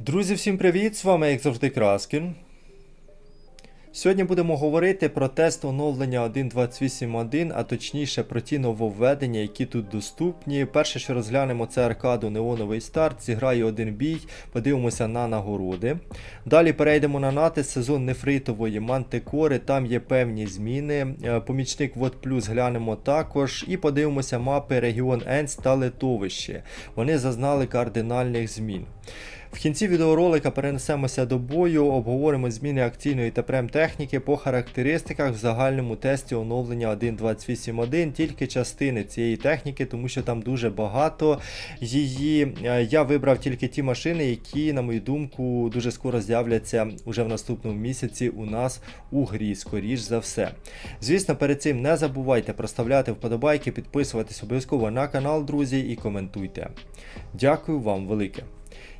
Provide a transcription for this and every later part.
Друзі, всім привіт! З вами, як завжди, Краскін. Сьогодні будемо говорити про тест оновлення 1.28.1, а точніше про ті нововведення, які тут доступні. Перше, що розглянемо, це аркаду Неоновий старт, зіграю один бій, подивимося на нагороди. Далі перейдемо на натис, сезон нефритової мантикори, там є певні зміни. Е, Помічник Вот Плюс глянемо також. І подивимося мапи регіон Енс та Литовище. Вони зазнали кардинальних змін. В кінці відеоролика перенесемося до бою, обговоримо зміни акційної та прем-техніки по характеристиках в загальному тесті оновлення 1.28.1, тільки частини цієї техніки, тому що там дуже багато її. Е, Я вибрав тільки ті машини, які, на мою думку, дуже скоро з'являться уже в наступному місяці у нас у грі, скоріш за все. Звісно, перед цим не забувайте проставляти вподобайки, підписуватись обов'язково на канал, друзі, і коментуйте. Дякую вам велике.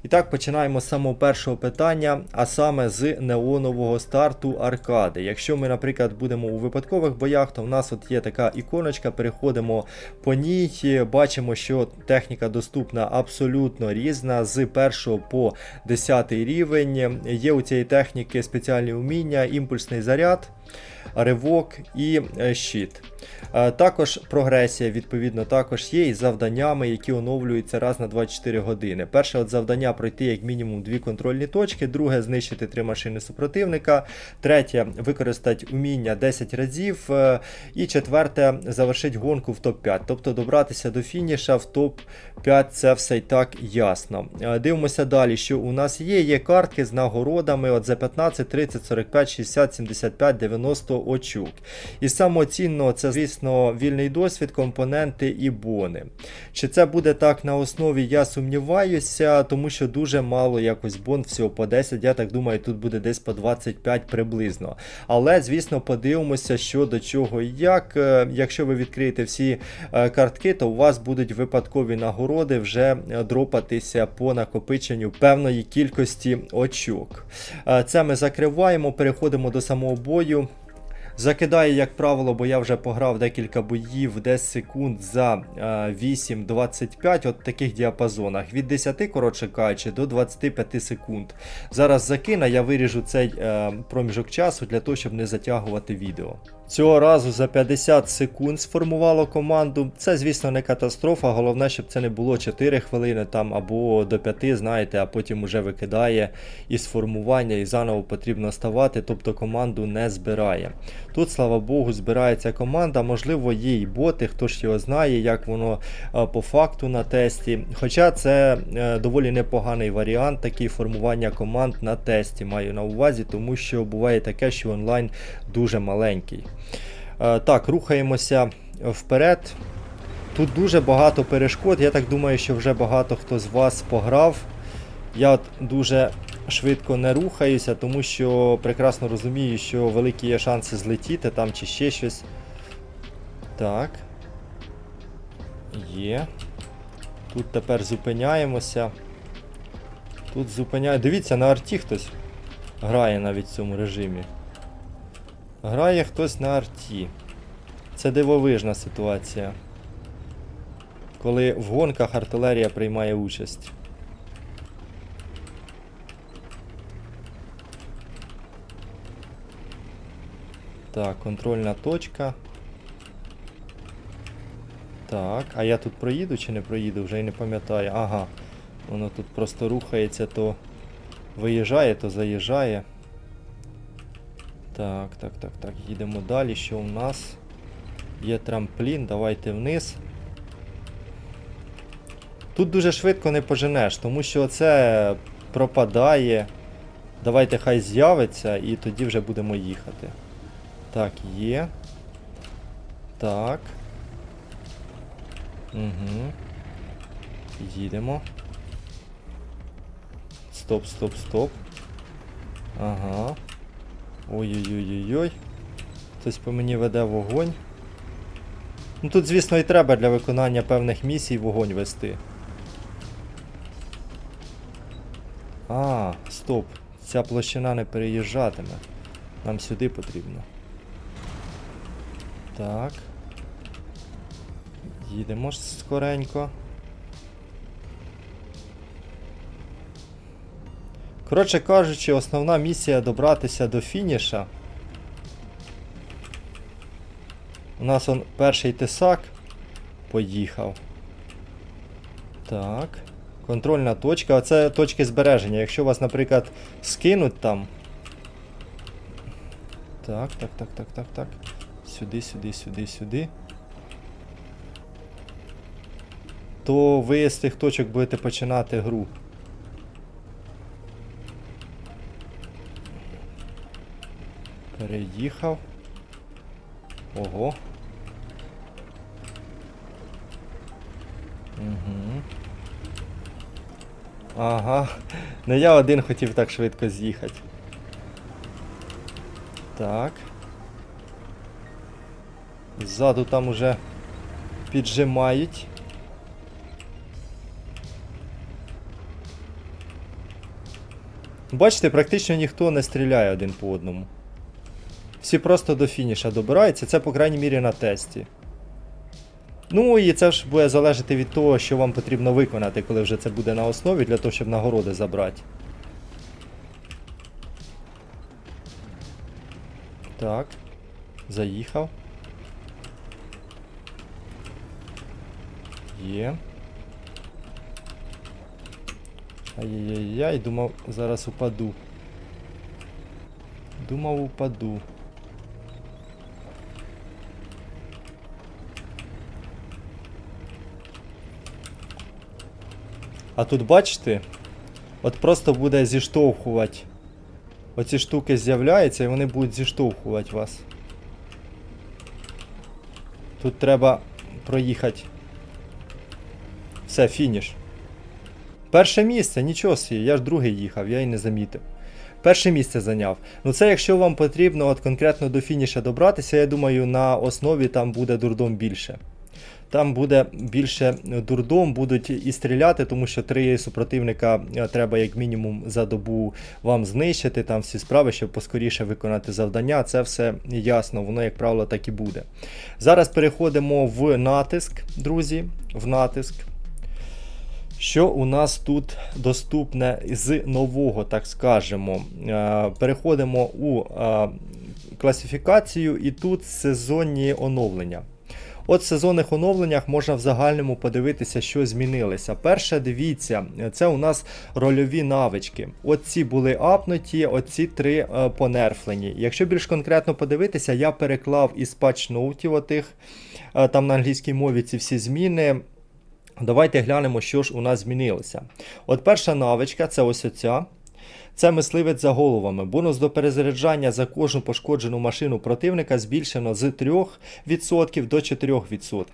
І так, починаємо з самого першого питання, а саме з неонового старту аркади. Якщо ми, наприклад, будемо у випадкових боях, то в нас от є така іконочка, переходимо по ній, бачимо, що техніка доступна абсолютно різна з 1 по 10 рівень. Є у цієї техніки спеціальні уміння, імпульсний заряд. Ривок і щит. Е, Також прогресія, відповідно, також є із завданнями, які оновлюються раз на 24 години. Перше от завдання пройти як мінімум дві контрольні точки, друге знищити три машини супротивника, третє використати уміння 10 разів. е, І четверте завершити гонку в топ-5. Тобто добратися до фініша в топ-5 це все і так ясно. Е, Дивимося далі, що у нас є. Є картки з нагородами от за 15, 30, 45, 60, 75, 90 очок. І самоцінно це, звісно, вільний досвід, компоненти і бони. Чи це буде так на основі, я сумніваюся, тому що дуже мало якось бон, всього по 10. Я так думаю, тут буде десь по 25 приблизно. Але, звісно, подивимося, що до чого і як. Е, Якщо ви відкриєте всі е, картки, то у вас будуть випадкові нагороди вже е, дропатися по накопиченню певної кількості очок. Це ми закриваємо, переходимо до самого бою. Закидає, як правило, бо я вже пограв декілька боїв 10 секунд за е, 8-25, от таких діапазонах. Від 10, коротше кажучи, до 25 секунд. Зараз закину, я виріжу цей е, проміжок часу для того, щоб не затягувати відео. Цього разу за 50 секунд сформувало команду. Це, звісно, не катастрофа. Головне, щоб це не було 4 хвилини там або до 5, знаєте, а потім уже викидає із формування і заново потрібно ставати, тобто команду не збирає. Тут, слава Богу, збирається команда. Можливо, є і боти, хто ж його знає, як воно е, по факту на тесті. Хоча це е, доволі непоганий варіант, такий формування команд на тесті маю на увазі, тому що буває таке, що онлайн дуже маленький. Е, Так, рухаємося вперед. Тут дуже багато перешкод. Я так думаю, що вже багато хто з вас пограв. Я от дуже швидко не рухаюся, тому що прекрасно розумію, що великі є шанси злетіти там чи ще щось. Так. Є. Тут тепер зупиняємося. Тут зупиняє. Дивіться, на арті хтось грає навіть в цьому режимі. Грає хтось на арті. Це дивовижна ситуація. Коли в гонках артилерія приймає участь. Так, контрольна точка. Так, а я тут проїду чи не проїду, вже й не пам'ятаю. Ага. Воно тут просто рухається, то виїжджає, то заїжджає. Так, так, так, так. Їдемо далі. Що у нас? Є трамплін, давайте вниз. Тут дуже швидко не поженеш, тому що це пропадає. Давайте хай з'явиться і тоді вже будемо їхати. Так, є. Так. Угу. Їдемо. Стоп, стоп, стоп. Ага. Ой-ой-ой-ой-ой. Хтось по мені веде вогонь. Ну тут, звісно, і треба для виконання певних місій вогонь вести. А, стоп. Ця площина не переїжджатиме. Нам сюди потрібно. Так. Їдемо скоренько. Коротше кажучи, основна місія добратися до фініша. У нас он перший тесак поїхав. Так. Контрольна точка. Оце точки збереження. Якщо вас, наприклад, скинуть там. Так, так, так, так, так, так. Сюди, сюди, сюди, сюди. То ви з тих точок будете починати гру. Переїхав. Ого. Угу. Ага. Не я один хотів так швидко з'їхати. Так. Ззаду там уже піджимають. Бачите, практично ніхто не стріляє один по одному. Всі просто до фініша добираються, це, по крайній мірі, на тесті. Ну і це ж буде залежати від того, що вам потрібно виконати, коли вже це буде на основі, для того, щоб нагороди забрати. Так. Заїхав. Є. Ай-яй-яй, думав, зараз упаду. Думав, упаду. А тут бачите, от просто буде зіштовхувати. Оці штуки з'являються і вони будуть зіштовхувати вас. Тут треба проїхати. Все, фініш. Перше місце, нічого собі, я ж другий їхав, я і не замітив. Перше місце зайняв. Ну це якщо вам потрібно от конкретно до фініша добратися, я думаю, на основі там буде дурдом більше. Там буде більше дурдом, будуть і стріляти, тому що три супротивника е, треба як мінімум за добу вам знищити. Там всі справи, щоб поскоріше виконати завдання. Це все ясно, воно, як правило, так і буде. Зараз переходимо в натиск, друзі. В натиск. Що у нас тут доступне з нового, так скажемо. Е, Переходимо у е, класифікацію, і тут сезонні оновлення. От в сезонних оновленнях можна в загальному подивитися, що змінилося. Перше, дивіться, це у нас рольові навички. Оці були апнуті, оці три е, понерфлені. Якщо більш конкретно подивитися, я переклав із патчноутів отих, е, там на англійській мові ці всі зміни. Давайте глянемо, що ж у нас змінилося. От перша навичка це ось оця. Це мисливець за головами. Бонус до перезаряджання за кожну пошкоджену машину противника збільшено з 3% до 4%.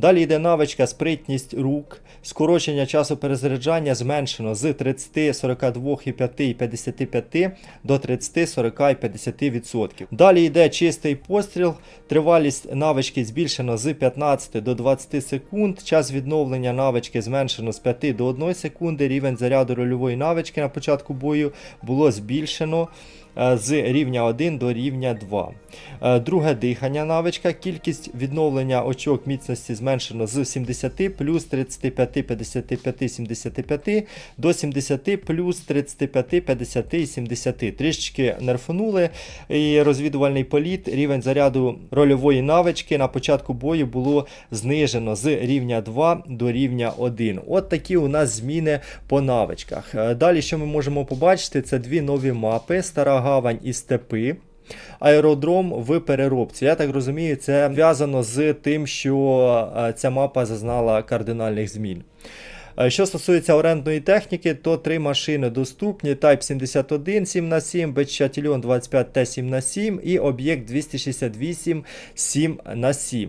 Далі йде навичка спритність рук. Скорочення часу перезаряджання зменшено з 30, 42,5 і 55 до 30, 40 і 50%. Далі йде чистий постріл. Тривалість навички збільшено з 15 до 20 секунд. Час відновлення навички зменшено з 5 до 1 секунди. Рівень заряду рольової навички на початку бою було збільшено з рівня 1 до рівня 2. Е, Друге дихання навичка. Кількість відновлення очок міцності зменшено з 70 плюс 35, 55, 75 до 70 плюс 35, 50 і 70. Трішечки нерфанули. І розвідувальний політ, рівень заряду рольової навички на початку бою було знижено з рівня 2 до рівня 1. От такі у нас зміни по навичках. Е, Далі, що ми можемо побачити, це дві нові мапи: Стара Гавань і Степи. Аеродром в переробці. Я так розумію, це зв'язано з тим, що е, ця мапа зазнала кардинальних змін. Е, Що стосується орендної техніки, то три машини доступні: Type 71 7х7, Бетчатільон 25 Т7х7 і об'єкт 268 7х7.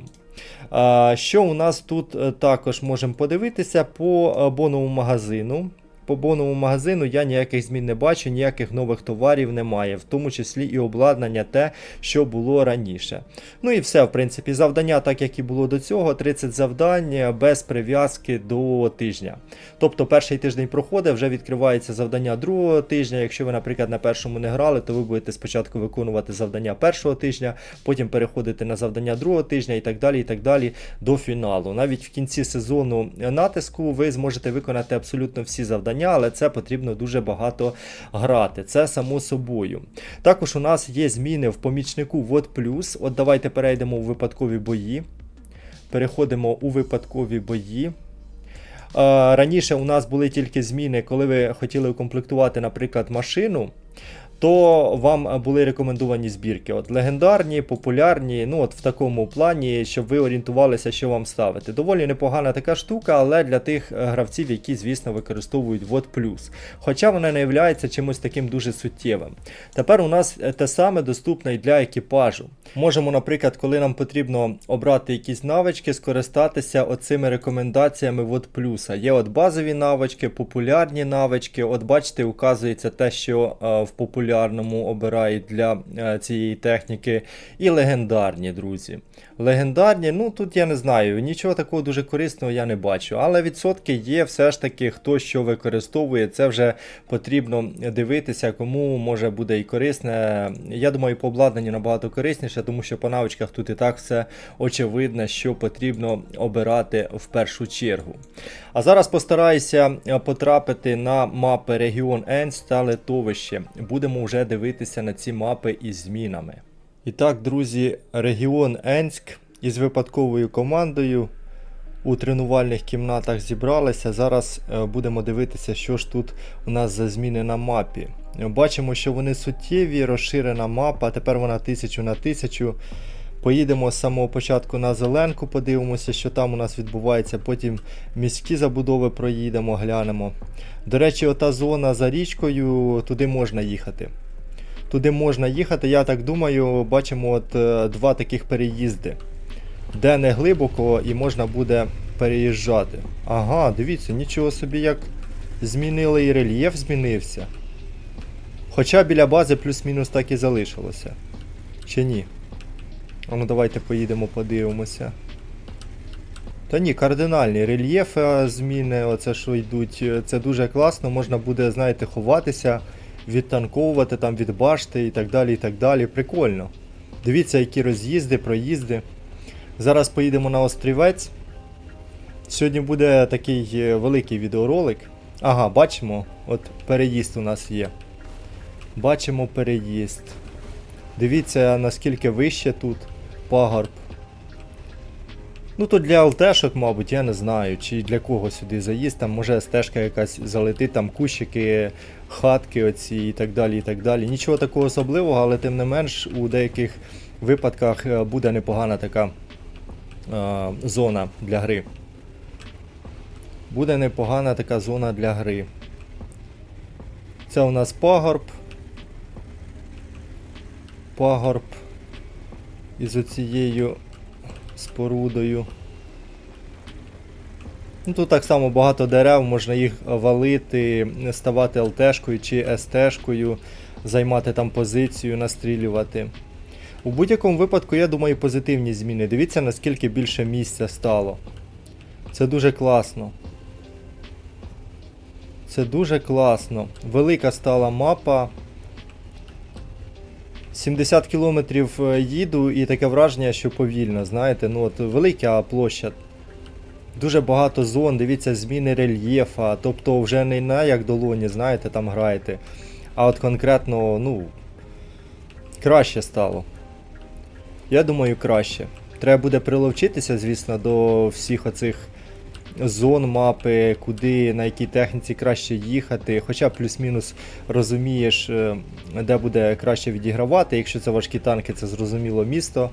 Е, Що у нас тут також можемо подивитися по боновому магазину. По боновому магазину я ніяких змін не бачу, ніяких нових товарів немає, в тому числі і обладнання те, що було раніше. Ну і все, в принципі, завдання, так як і було до цього, 30 завдань без прив'язки до тижня. Тобто перший тиждень проходить, вже відкривається завдання другого тижня. Якщо ви, наприклад, на першому не грали, то ви будете спочатку виконувати завдання першого тижня, потім переходити на завдання другого тижня і так далі, і так далі до фіналу. Навіть в кінці сезону натиску ви зможете виконати абсолютно всі завдання завдання, але це потрібно дуже багато грати. Це само собою. Також у нас є зміни в помічнику Вот Плюс. От давайте перейдемо у випадкові бої. Переходимо у випадкові бої. Е, Раніше у нас були тільки зміни, коли ви хотіли укомплектувати, наприклад, машину. То вам були рекомендовані збірки. От легендарні, популярні, ну от в такому плані, щоб ви орієнтувалися, що вам ставити. Доволі непогана така штука, але для тих е, гравців, які, звісно, використовують Вот. Хоча вона не є чимось таким дуже суттєвим. Тепер у нас е, те саме доступне і для екіпажу. Можемо, наприклад, коли нам потрібно обрати якісь навички, скористатися оцими рекомендаціями Вот Плюса. Є от базові навички, популярні навички. От бачите, указується те, що е, в популярному обирають для е, цієї техніки, і легендарні, друзі. Легендарні, ну тут я не знаю, нічого такого дуже корисного я не бачу. Але відсотки є все ж таки, хто що використовує, це вже потрібно дивитися, кому може буде і корисне. Я думаю, по обладнанню набагато корисніше, тому що по навичках тут і так все очевидно, що потрібно обирати в першу чергу. А зараз постараюся е, потрапити на мапи регіон Енс та литовище. Будемо вже дивитися на ці мапи із змінами. І так, друзі, регіон Енськ із випадковою командою у тренувальних кімнатах зібралися. Зараз е, будемо дивитися, що ж тут у нас за зміни на мапі. Бачимо, що вони суттєві, розширена мапа, тепер вона 1000 на 1000. Поїдемо з самого початку на зеленку, подивимося, що там у нас відбувається. Потім міські забудови проїдемо, глянемо. До речі, ота зона за річкою, туди можна їхати. Туди можна їхати, я так думаю, бачимо от е, два таких переїзди, де не глибоко і можна буде переїжджати. Ага, дивіться, нічого собі як змінили і рельєф змінився. Хоча біля бази плюс-мінус так і залишилося. Чи ні? Ну давайте поїдемо, подивимося. Та ні, кардинальні рельєф зміни, оце що йдуть, е, це дуже класно, можна буде, знаєте, ховатися, відтанковувати там від башти і так далі. і так далі. Прикольно. Дивіться, які роз'їзди, проїзди. Зараз поїдемо на острівець. Сьогодні буде такий е, великий відеоролик. Ага, бачимо, от переїзд у нас є. Бачимо переїзд. Дивіться, наскільки вище тут пагорб. Ну то для ЛТшок, мабуть, я не знаю, чи для кого сюди заїзд, там може стежка якась залетить, там кущики, хатки оці і так далі. і так далі. Нічого такого особливого, але тим не менш у деяких випадках е, буде непогана така е, зона для гри. Буде непогана така зона для гри. Це у нас пагорб. Пагорб із оцією спорудою. Ну, Тут так само багато дерев, можна їх валити, ставати ЛТшкою чи СТшкою, займати там позицію, настрілювати. У будь-якому випадку, я думаю, позитивні зміни. Дивіться, наскільки більше місця стало. Це дуже класно. Це дуже класно. Велика стала мапа. 70 кілометрів е, їду і таке враження, що повільно, знаєте, ну от велика площа. Дуже багато зон, дивіться, зміни рельєфа, тобто вже не на як долоні, знаєте, там граєте. А от конкретно, ну, краще стало. Я думаю, краще. Треба буде приловчитися, звісно, до всіх оцих зон мапи, куди, на якій техніці краще їхати. Хоча плюс-мінус розумієш, е, де буде краще відігравати. Якщо це важкі танки, це зрозуміло місто.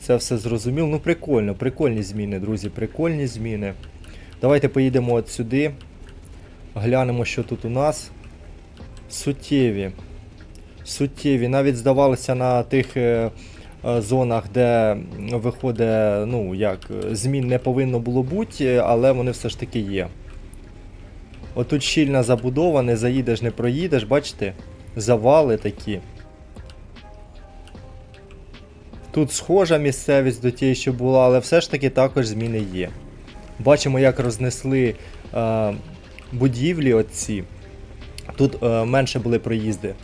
Це все зрозуміло. Ну, прикольно, прикольні зміни, друзі, прикольні зміни. Давайте поїдемо от сюди. Глянемо, що тут у нас. Суттєві. Суттєві. Навіть здавалося на тих е, зонах, де виходить, ну, як, е, змін не повинно було бути, але вони все ж таки є. Отут щільна забудова, не заїдеш, не проїдеш, бачите? Завали такі. Тут схожа місцевість до тієї, що була, але все ж таки також зміни є. Бачимо, як рознесли е, будівлі оці. Тут е, менше були проїзди.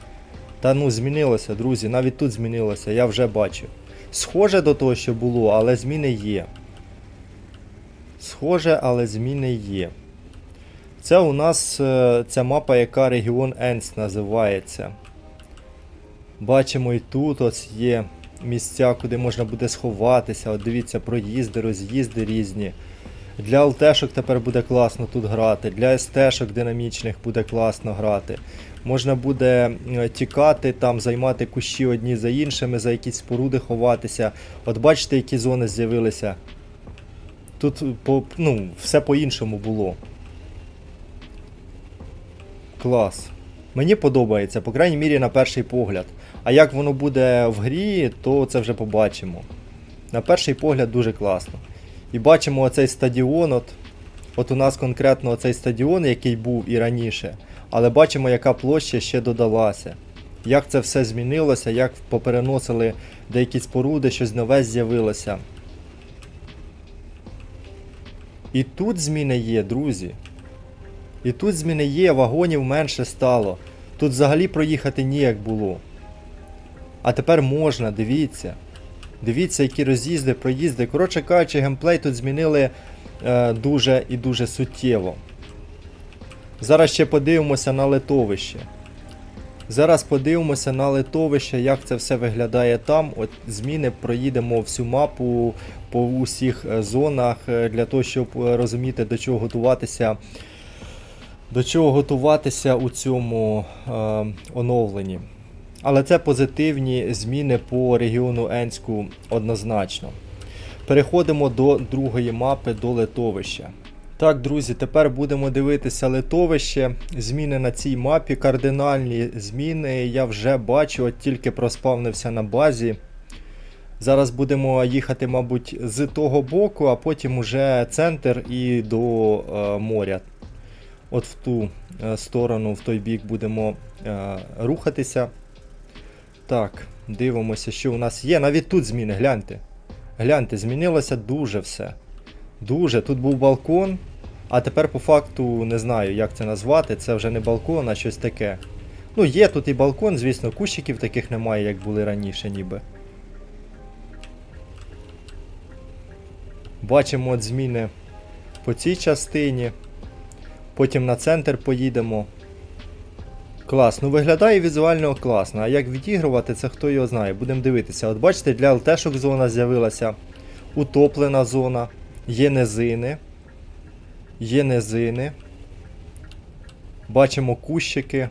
Та ну, змінилося, друзі, навіть тут змінилося, я вже бачу. Схоже до того, що було, але зміни є. Схоже, але зміни є. Це у нас е, ця мапа, яка регіон Енс називається. Бачимо і тут ось є місця, куди можна буде сховатися. От дивіться, проїзди, роз'їзди різні. Для ЛТшок тепер буде класно тут грати, для СТшок динамічних буде класно грати. Можна буде е, тікати, там, займати кущі одні за іншими, за якісь споруди ховатися. От бачите, які зони з'явилися. Тут по, ну, все по-іншому було. Клас. Мені подобається, по крайній мірі, на перший погляд. А як воно буде в грі, то це вже побачимо. На перший погляд дуже класно. І бачимо оцей стадіон. От, от у нас конкретно оцей стадіон, який був і раніше. Але бачимо, яка площа ще додалася. Як це все змінилося, як попереносили деякі споруди, щось нове з'явилося. І тут зміни є, друзі. І тут зміни є, вагонів менше стало. Тут взагалі проїхати ніяк було. А тепер можна, дивіться. Дивіться, які роз'їзди, проїзди. Коротше кажучи, геймплей тут змінили е, дуже і дуже суттєво. Зараз ще подивимося на литовище. Зараз подивимося на литовище, як це все виглядає там. От зміни проїдемо всю мапу по усіх е, зонах е, для того, щоб е, розуміти, до чого готуватися. До чого готуватися у цьому е, оновленні. Але це позитивні зміни по регіону Енську однозначно. Переходимо до другої мапи, до литовища. Так, друзі, тепер будемо дивитися литовище. Зміни на цій мапі, кардинальні зміни. Я вже бачу, от тільки проспавнився на базі. Зараз будемо їхати, мабуть, з того боку, а потім уже центр і до е, моря. От в ту е, сторону, в той бік будемо е, рухатися. Так, дивимося, що у нас є. Навіть тут зміни, гляньте. Гляньте, змінилося дуже все. Дуже. Тут був балкон, а тепер по факту не знаю, як це назвати. Це вже не балкон, а щось таке. Ну, є тут і балкон, звісно, кущиків таких немає, як були раніше, ніби. Бачимо от зміни по цій частині. Потім на центр поїдемо. Клас, ну виглядає візуально класно. А як відігрувати, це хто його знає. Будемо дивитися. От бачите, для ЛТшок зона з'явилася. Утоплена зона. Є низини. Є низини. Бачимо кущики.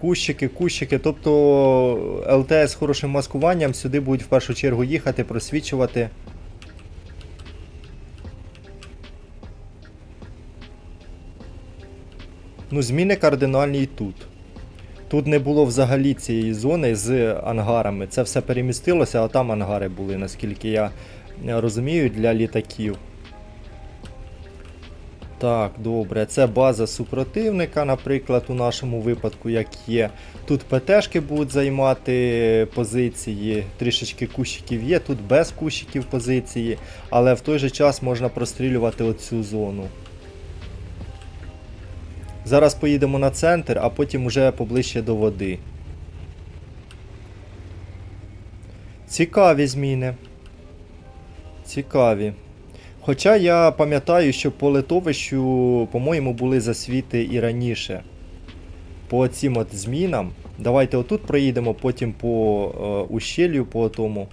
Кущики, кущики. Тобто ЛТ з хорошим маскуванням сюди будуть в першу чергу їхати, просвічувати. Ну, зміни кардинальні і тут. Тут не було взагалі цієї зони з ангарами. Це все перемістилося, а там ангари були, наскільки я розумію, для літаків. Так, добре, це база супротивника, наприклад, у нашому випадку, як є. Тут ПТшки будуть займати позиції, трішечки кущиків є, тут без кущиків позиції, але в той же час можна прострілювати оцю зону. Зараз поїдемо на центр, а потім уже поближче до води. Цікаві зміни. Цікаві. Хоча я пам'ятаю, що по литовищу, по-моєму, були засвіти і раніше. По цим от змінам. Давайте отут проїдемо, потім по е, ущелью по тому.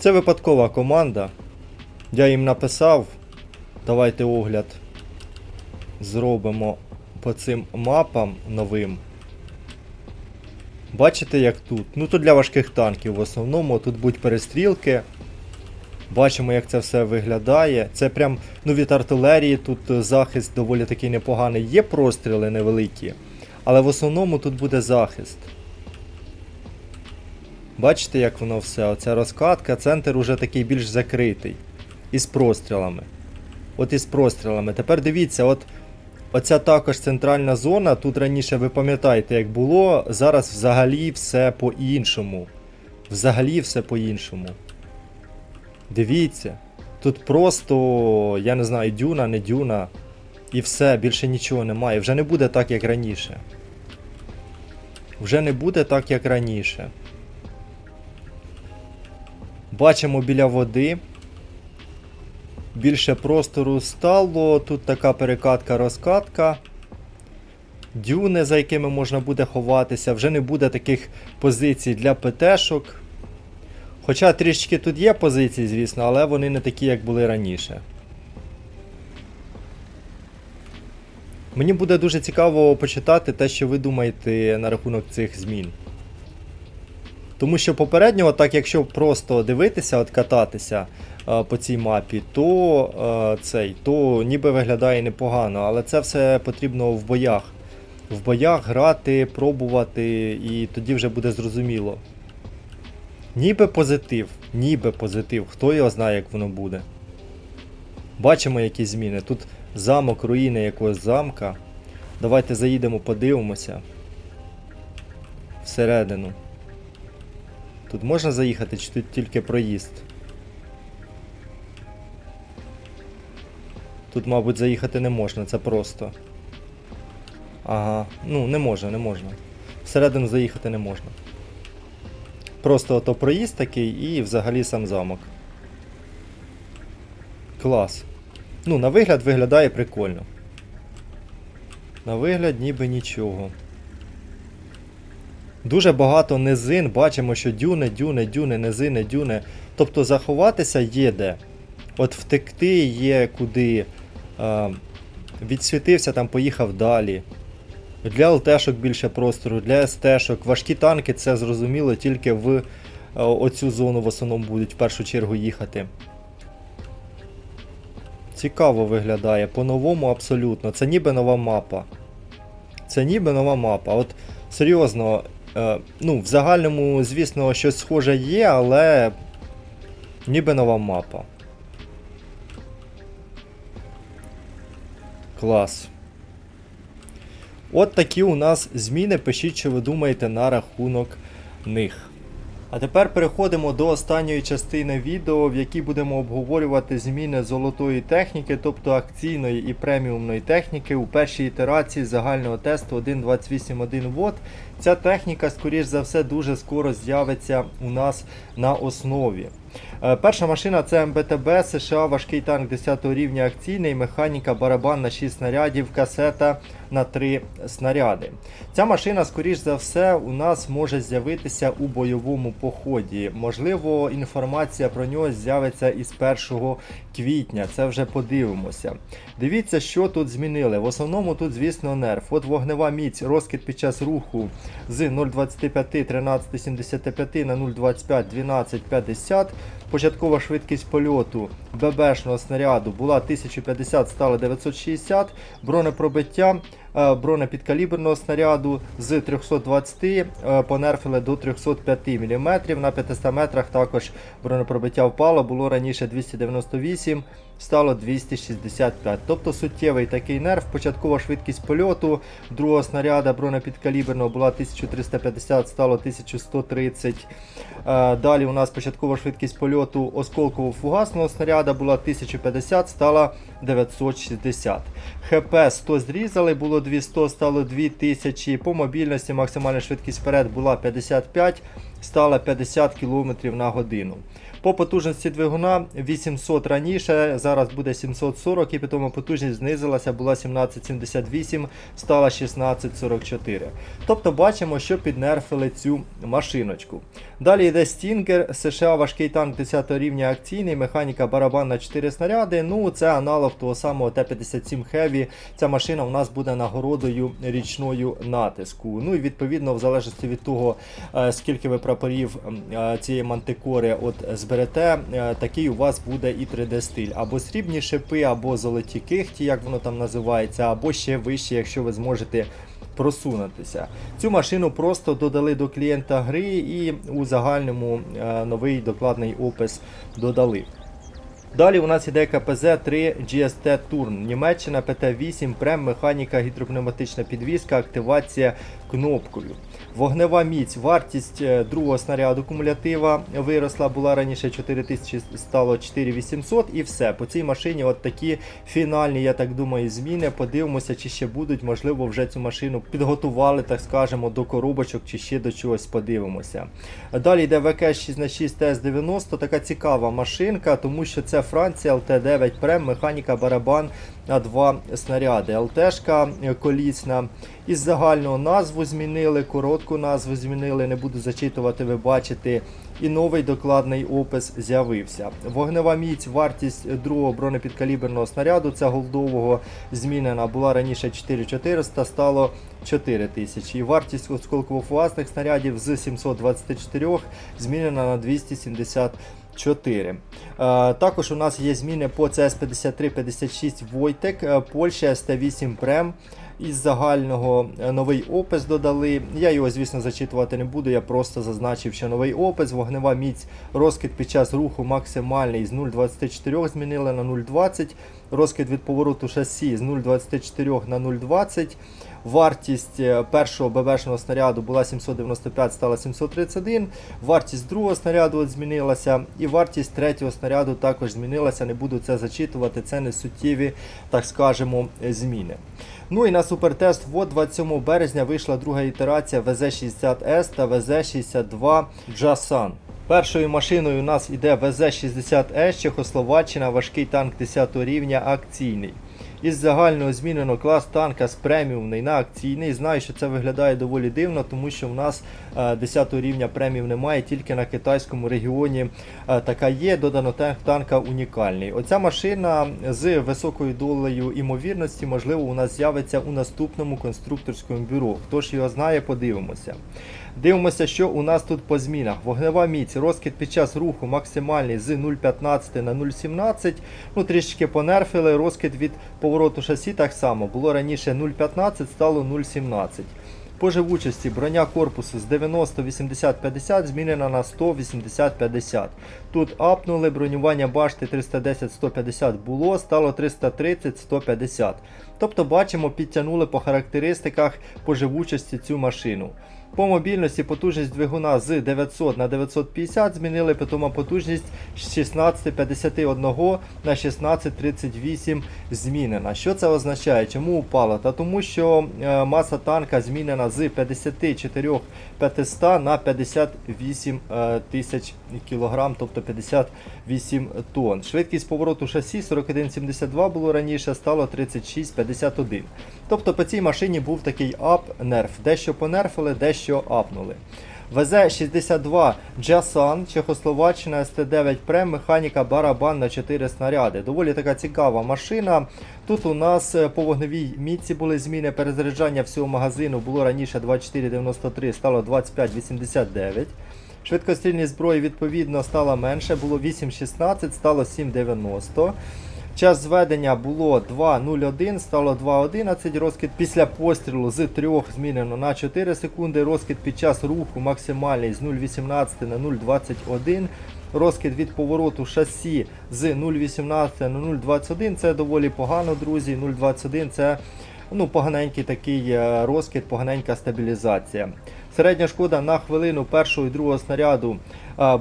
Це випадкова команда. Я їм написав. Давайте огляд зробимо по цим мапам новим. Бачите, як тут? Ну тут для важких танків в основному, тут будуть перестрілки. Бачимо, як це все виглядає. Це прям ну, від артилерії, тут е, захист доволі такий непоганий. Є простріли невеликі, але в основному тут буде захист. Бачите, як воно все? Оця розкатка, центр уже такий більш закритий. Із прострілами. От із прострілами. Тепер дивіться, от оця також центральна зона. Тут раніше ви пам'ятаєте, як було. Зараз взагалі все по-іншому. Взагалі все по-іншому. Дивіться. Тут просто, я не знаю, дюна, не дюна. І все, більше нічого немає. Вже не буде так, як раніше. Вже не буде так, як раніше. Бачимо біля води. Більше простору стало. Тут така перекатка-розкатка. Дюни, за якими можна буде ховатися. Вже не буде таких позицій для ПТшок. Хоча трішки тут є позиції, звісно, але вони не такі, як були раніше. Мені буде дуже цікаво почитати те, що ви думаєте на рахунок цих змін. Тому що попереднього, так якщо просто дивитися, от кататися е, по цій мапі, то е, цей, то ніби виглядає непогано, але це все потрібно в боях. В боях грати, пробувати, і тоді вже буде зрозуміло. Ніби позитив, ніби позитив. Хто його знає, як воно буде. Бачимо які зміни. Тут замок, руїни якогось замка. Давайте заїдемо, подивимося. Всередину. Тут можна заїхати, чи тут тільки проїзд? Тут, мабуть, заїхати не можна, це просто. Ага, ну не можна, не можна. Всередину заїхати не можна. Просто ото проїзд такий і взагалі сам замок. Клас. Ну, на вигляд виглядає прикольно. На вигляд ніби нічого. Дуже багато низин, бачимо, що дюни, дюни, дюни, низини, дюни. Тобто заховатися є де. От втекти є куди. А, відсвітився, там поїхав далі. Для ЛТшок більше простору, для СТшок. Важкі танки, це зрозуміло, тільки в е, оцю зону в основному будуть в першу чергу їхати. Цікаво виглядає. По-новому абсолютно. Це ніби нова мапа. Це ніби нова мапа. От серйозно, е, ну, в загальному, звісно, щось схоже є, але ніби нова мапа. Клас. От такі у нас зміни. Пишіть, що ви думаєте на рахунок них. А тепер переходимо до останньої частини відео, в якій будемо обговорювати зміни золотої техніки, тобто акційної і преміумної техніки у першій ітерації загального тесту 1.28.1 Вт. Ця техніка, скоріш за все, дуже скоро з'явиться у нас на основі. Е, Перша машина це МБТБ США, важкий танк 10 рівня акційний, механіка, барабан на 6 снарядів, касета на 3 снаряди. Ця машина, скоріш за все, у нас може з'явитися у бойовому поході. Можливо, інформація про нього з'явиться із 1 квітня. Це вже подивимося. Дивіться, що тут змінили. В основному тут, звісно, нерв. От вогнева міць, розкид під час руху з 0,25 13,75 на 0,25 12,50. Початкова швидкість польоту ББшного снаряду була 1050, стала 960. Бронепробиття е, бронепідкаліберного снаряду з 320 е, понерфили до 305 мм. На 500 метрах також бронепробиття впало, було раніше 298, стало 265. Тобто суттєвий такий нерв. Початкова швидкість польоту другого снаряда бронепідкаліберного була 1350, стало 1130. Е, Далі у нас початкова швидкість польоту осколково-фугасного снаряда була 1050, стала 960. ХП 100 зрізали, було 200, стало 2000. По мобільності максимальна швидкість вперед була 55, стала 50 км на годину. По потужності двигуна 800 раніше, зараз буде 740 і тому потужність знизилася, була 1778, стала 1644. Тобто бачимо, що піднерфили цю машиночку. Далі йде Stinger, США важкий танк 10 рівня акційний, механіка барабан на 4 снаряди. Ну, це аналог того самого Т-57 Heavy. Ця машина у нас буде нагородою річною натиску. Ну і відповідно, в залежності від того, е, скільки ви прапорів е, цієї мантикори от зберете, е, такий у вас буде і 3D-стиль. Або срібні шипи, або золоті кихті, як воно там називається, або ще вище, якщо ви зможете просунутися. Цю машину просто додали до клієнта гри і у загальному е, новий докладний опис додали. Далі у нас іде КПЗ 3 GST Turn, Німеччина ПТ-8, прем, механіка, гідропневматична підвізка, активація кнопкою. Вогнева міць, вартість е, другого снаряду кумулятива виросла, була раніше 4000, стало 4800 і все. По цій машині от такі фінальні, я так думаю, зміни. Подивимося, чи ще будуть, можливо, вже цю машину підготували, так скажемо, до коробочок, чи ще до чогось подивимося. Далі йде ВК-6х6 ТС-90, така цікава машинка, тому що це Франція, ЛТ-9 Прем, механіка барабан на два снаряди. ЛТшка колісна. Із загального назву змінили, коротку назву змінили, не буду зачитувати, ви бачите. І новий докладний опис з'явився. Вогнева міць, вартість другого бронепідкаліберного снаряду, це голдового змінена, була раніше 4400, стало 4000. І вартість осколково-фугасних снарядів з 724 змінена на 270. 4. Е, також у нас є зміни по CS5356 Войтек, е, Польща ST8 Прем. Із загального е, новий опис додали. Я його, звісно, зачитувати не буду. Я просто зазначив, що новий опис, вогнева міць, розкид під час руху максимальний з 0,24 змінили на 0,20. Розкид від повороту шасі з 0,24 на 0,20. Вартість е, першого ББшного снаряду була 795, стала 731. Вартість другого снаряду от змінилася. І вартість третього снаряду також змінилася. Не буду це зачитувати. Це не суттєві, так скажемо, зміни. Ну і на супертест ВОД 27 березня вийшла друга ітерація ВЗ-60С та ВЗ-62 Джасан. Першою машиною у нас іде ВЗ-60С Чехословаччина, важкий танк 10 рівня акційний. Із загального змінено клас танка з преміумний на акційний. Знаю, що це виглядає доволі дивно, тому що в нас е, 10 рівня преміум немає, тільки на китайському регіоні е, така є. Додано танка унікальний. Оця машина з високою долею імовірності, можливо, у нас з'явиться у наступному конструкторському бюро. Хто ж його знає, подивимося. Дивимося, що у нас тут по змінах. Вогнева міць, розкид під час руху максимальний з 0,15 на 0,17. Ну, трішечки понерфили. Розкид від повороту шасі так само. Було раніше 0,15, стало 0,17. По живучості броня корпусу з 90 80 50 змінена на 100 80 50. Тут апнули бронювання башти 310 150 було, стало 330 150. Тобто бачимо, підтягнули по характеристиках по живучості цю машину. По мобільності потужність двигуна з 900 на 950 змінили, питома потужність з 1651 на 1638 змінена. Що це означає? Чому упала? Та тому що е, маса танка змінена з 54 500 на 58 е, тисяч кілограм, тобто 58 тонн. Швидкість повороту шасі 41,72 було раніше, стало 36,51. Тобто по цій машині був такий ап-нерф. Дещо понерфили, дещо апнули. ВЗ-62 Джасан, Чехословаччина, СТ-9 Прем, механіка барабан на 4 снаряди. Доволі така цікава машина. Тут у нас е, по вогневій мітці були зміни перезаряджання всього магазину. Було раніше 24,93, стало 25,89. Швидкострільність зброї відповідно стала менше, було 8,16, стало 7,90. Час зведення було 2.01, стало 2.11. Розкид після пострілу з 3 змінено на 4 секунди. Розкид під час руху максимальний з 0.18 на 0.21. Розкид від повороту шасі з 0.18 на 0.21. Це доволі погано, друзі. 0.21 це ну, поганенький такий е, розкид, поганенька стабілізація. Середня шкода на хвилину першого і другого снаряду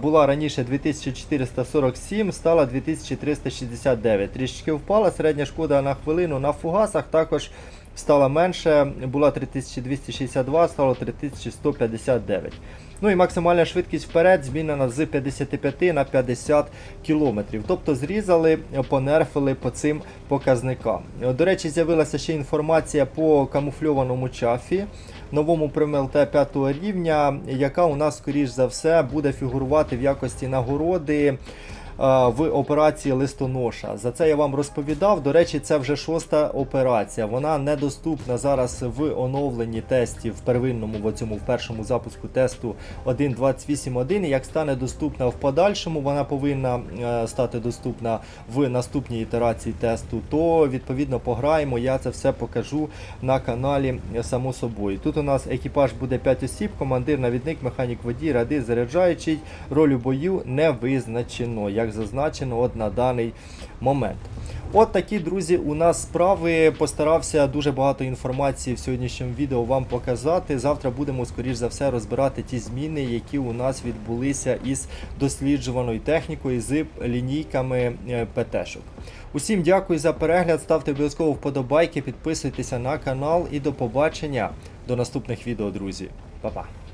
була раніше 2447, стала 2369. Трішечки впала. Середня шкода на хвилину на фугасах також стала менше, була 3262, стало 3159. Ну і максимальна швидкість вперед змінена з 55 на 50 км. Тобто зрізали, понерфили по цим показникам. До речі, з'явилася ще інформація по камуфльованому чафі, новому ПРМЛТ 5 рівня, яка у нас, скоріш за все, буде фігурувати в якості нагороди в операції листоноша. За це я вам розповідав. До речі, це вже шоста операція. Вона недоступна зараз в оновленні тестів в первинному в цьому в першому запуску тесту 1.28.1. Як стане доступна в подальшому, вона повинна е, стати доступна в наступній ітерації тесту. То відповідно пограємо. Я це все покажу на каналі е, само собою. Тут у нас екіпаж буде 5 осіб, командир, навідник, механік водій, ради, заряджаючий. Роль у бою не визначено. Як як зазначено от на даний момент. От такі, друзі, у нас справи. Постарався дуже багато інформації в сьогоднішньому відео вам показати. Завтра будемо, скоріш за все, розбирати ті зміни, які у нас відбулися із досліджуваною технікою з лінійками е, ПТ-шок. Усім дякую за перегляд. Ставте обов'язково вподобайки, підписуйтеся на канал і до побачення до наступних відео, друзі. Па-па.